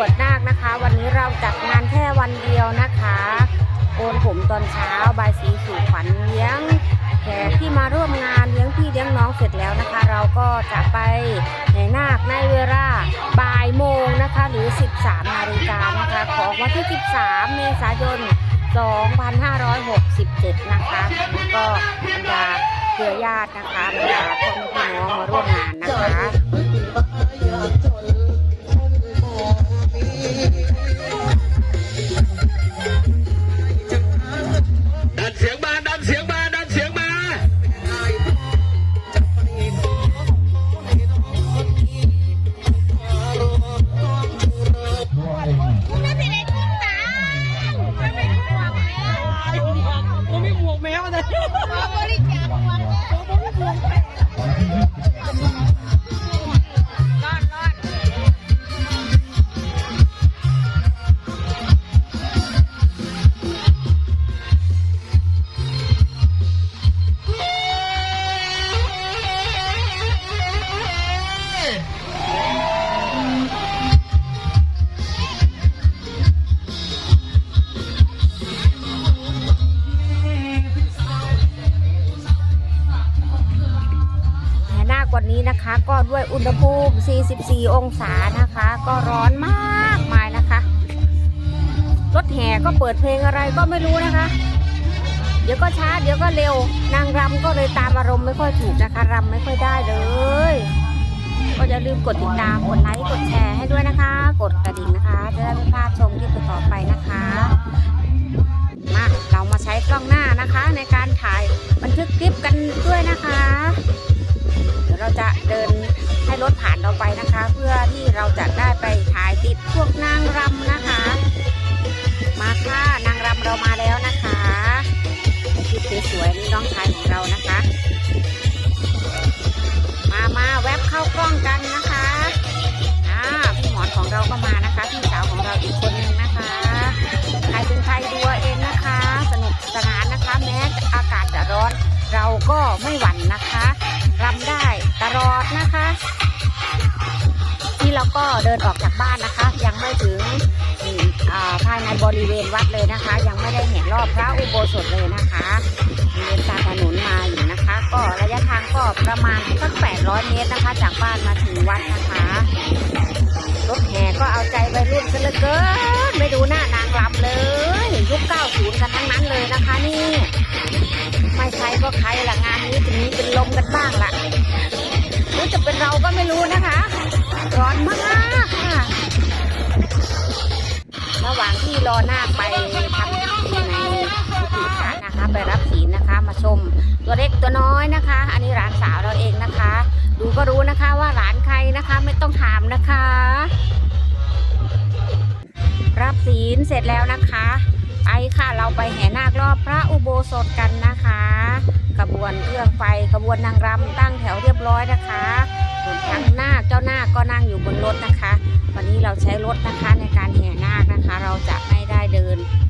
วชนาคนะคะ วันนี้เราจัดงานแค่วันเดียวนะคะโกนผมตอนเช้าบายสีสู่ขวัญเลี้ยงแขกที่มาร่วมงานเลี้ยงพี่เลี้ยงน้องเสร็จแล้วนะคะ เราก็จะไปแห่นาคในเวลาบ่ายโมงนะคะ หรือ 13นาฬิกานะคะ ของวันที่ 13 เมษายน 2567 นะคะก็บรรดาเครือญาตินะคะบรรดาพ่อแม่พี่น้องมาร่วมงานนะคะ วันนี้นะคะ ก็ด้วยอุณหภูมิ 44 องศานะคะ ก็ร้อนมากมายนะคะ รถแห่ก็เปิดเพลงอะไรก็ไม่รู้นะคะ เดี๋ยวก็ช้าเดี๋ยวก็เร็ว นางรำก็เลยตามอารมณ์ไม่ค่อยถูกนะคะรำไม่ค่อยได้เลย ก็อย่าลืมกดติดตามกดไลค์กดแชร์ให้ด้วยนะคะ กดกระดิ่งนะคะ น้องชายของเรานะคะ มามาแวบเข้ากล้องกันนะคะอ่าพี่หมอนของเราก็มานะคะ พี่สาวของเราอีกคนนึงนะคะ ใครเป็นใครดูเอาเองนะคะ สนุกสนานนะคะ แม้อากาศจะร้อน เราก็ไม่หวั่นนะคะรำได้ตลอดนะคะ ที่เราก็เดินออกจากบ้านนะคะ ยังไม่ถึงภายในบริเวณวัดเลยนะคะ ยังไม่ได้เห็นรอบพระอุโบสถเลยนะคะเดินตามถนนมาอยู่นะคะ ก็ระยะทางก็ประมาณสัก800 เมตรนะคะ จากบ้านมาถึงวัดนะคะรถแห่ก็เอาใจไปรุ่นกันเหลือเกินไม่ดูหน้านางรำเลยยุค90 กันทั้งนั้นเลยนะคะนี่ ไม่ใครก็ใครละงานนี้จะมีเป็นลมกันบ้างล่ะ ระหว่างที่รอหน้าคไปทำพิธีในพิธีพระนะคะ ไปรับศีลนะคะ มาชมตัวเล็กตัวน้อยนะคะ อันนี้หลานสาวเราเองนะคะ ดูก็รู้นะคะว่าหลานใครนะคะไม่ต้องถามนะคะ รับศีลเสร็จแล้วนะคะ ไปค่ะ เราไปแห่นาครอบพระอุโบสถกันนะคะขบวนเครื่องไฟขบวนนางรำตั้งแถวเรียบร้อยนะคะส่วนทางนาคเจ้านาคก็นั่งอยู่บนรถนะคะ วันนี้เราใช้รถนะคะในการแห่นาคนะคะ เราจะไม่ได้เดินกัน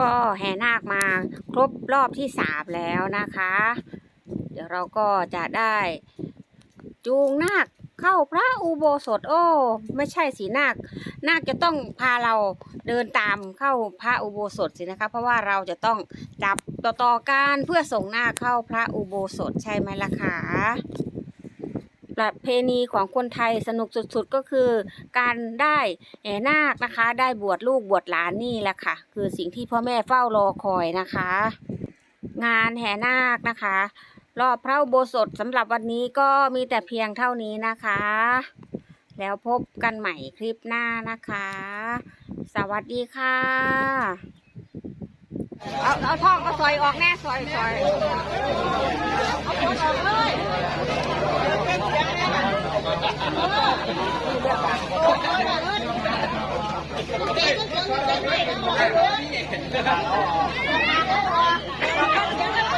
ก็แห่นาคมาครบรอบที่สามแล้วนะคะ เดี๋ยวเราก็จะได้ จูงนาคเข้าพระอุโบสถ โอ้ ไม่ใช่สีนาค นาคจะต้องพาเราเดินตามเข้าพระอุโบสถสินะคะ เพราะว่าเราจะต้องจับต่อๆกันเพื่อส่งนาคเข้าพระอุโบสถใช่ไหมล่ะคะ ประเพณีของคนไทยสนุกสุดๆก็คือ การได้แห่นาคนะคะ ได้บวชลูกบวชหลานนี่แหละค่ะ คือสิ่งที่พ่อแม่เฝ้ารอคอยนะคะ งานแห่นาคนะคะ รอบพระอุโบสถสำหรับวันนี้ก็มีแต่เพียงเท่านี้นะคะ แล้วพบกันใหม่คลิปหน้านะคะ สวัสดีค่ะ เอาเอาท่องก็ซอยออกแน่ซอยซอยเอา